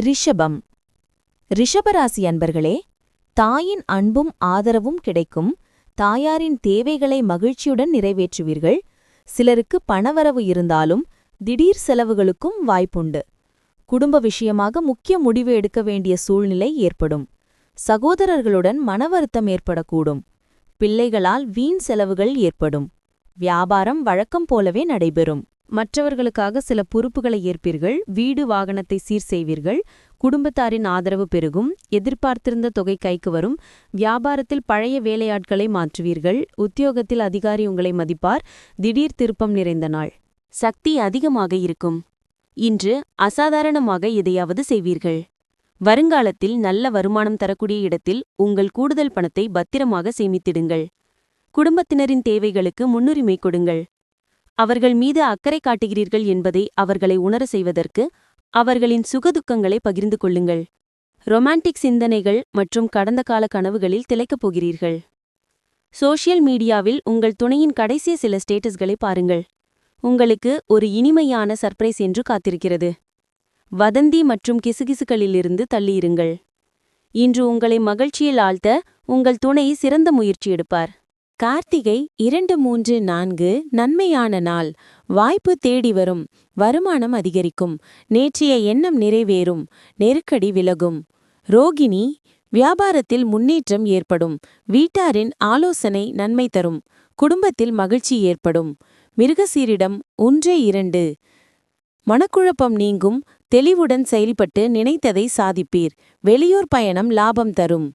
ரிஷபம். ரிஷபராசி அன்பர்களே தாயின் அன்பும் ஆதரவும் கிடைக்கும். தாயாரின் தேவைகளை மகிழ்ச்சியுடன் நிறைவேற்றுவீர்கள். சிலருக்கு பணவரவு இருந்தாலும் திடீர் செலவுகளுக்கும் வாய்ப்புண்டு. குடும்ப விஷயமாக முக்கிய முடிவு எடுக்க வேண்டிய சூழ்நிலை ஏற்படும். சகோதரர்களுடன் மனவருத்தம் ஏற்படக்கூடும். பிள்ளைகளால் வீண் செலவுகள் ஏற்படும். வியாபாரம் வழக்கம் போலவே நடைபெறும். மற்றவர்களுக்காக சில பொறுப்புகளை ஏற்பீர்கள் வீடு வாகனத்தை சீர் செய்வீர்கள் குடும்பத்தாரின் ஆதரவு பெருகும் எதிர்பார்த்திருந்த தொகை கைக்கு வரும் வியாபாரத்தில் பழைய வேலையாட்களை மாற்றுவீர்கள் உத்தியோகத்தில் அதிகாரி உங்களை மதிப்பார் திடீர் திருப்பம் நிறைந்த நாள். சக்தி அதிகமாக இருக்கும். இன்று அசாதாரணமாக எதையாவது செய்வீர்கள். வருங்காலத்தில் நல்ல வருமானம் தரக்கூடிய இடத்தில் உங்கள் கூடுதல் பணத்தை பத்திரமாக சேமித்திடுங்கள். குடும்பத்தினரின் தேவைகளுக்கு முன்னுரிமை கொடுங்கள். அவர்கள் மீது அக்கறை காட்டுகிறீர்கள் என்பதை அவர்களை உணர செய்வதற்கு அவர்களின் சுகதுக்கங்களை பகிர்ந்து கொள்ளுங்கள். ரொமான்டிக் சிந்தனைகள் மற்றும் கடந்த கால கனவுகளில் திளைக்கப் போகிறீர்கள். சோஷியல் மீடியாவில் உங்கள் துணையின் கடைசிய சில ஸ்டேட்டஸ்களை பாருங்கள். உங்களுக்கு ஒரு இனிமையான சர்ப்ரைஸ் என்று காத்திருக்கிறது. வதந்தி மற்றும் கிசுகிசுகளிலிருந்து தள்ளியிருங்கள். இன்று உங்களை மகிழ்ச்சியில் ஆழ்த்த உங்கள் துணை சிறந்த முயற்சி எடுப்பார். கார்த்திகை இரண்டு மூன்று நான்கு நன்மையான நாள். வாய்ப்பு தேடி வரும். வருமானம் அதிகரிக்கும். நேற்றைய எண்ணம் நிறைவேறும். நெருக்கடி விலகும். ரோகிணி வியாபாரத்தில் முன்னேற்றம் ஏற்படும். வீட்டாரின் ஆலோசனை நன்மை தரும். குடும்பத்தில் மகிழ்ச்சி ஏற்படும். மிருகசீரிடம் ஒன்றே இரண்டு. மனக்குழப்பம் நீங்கும். தெளிவுடன் செயல்பட்டு நினைத்ததை சாதிப்பீர். வெளியூர் பயணம் லாபம் தரும்.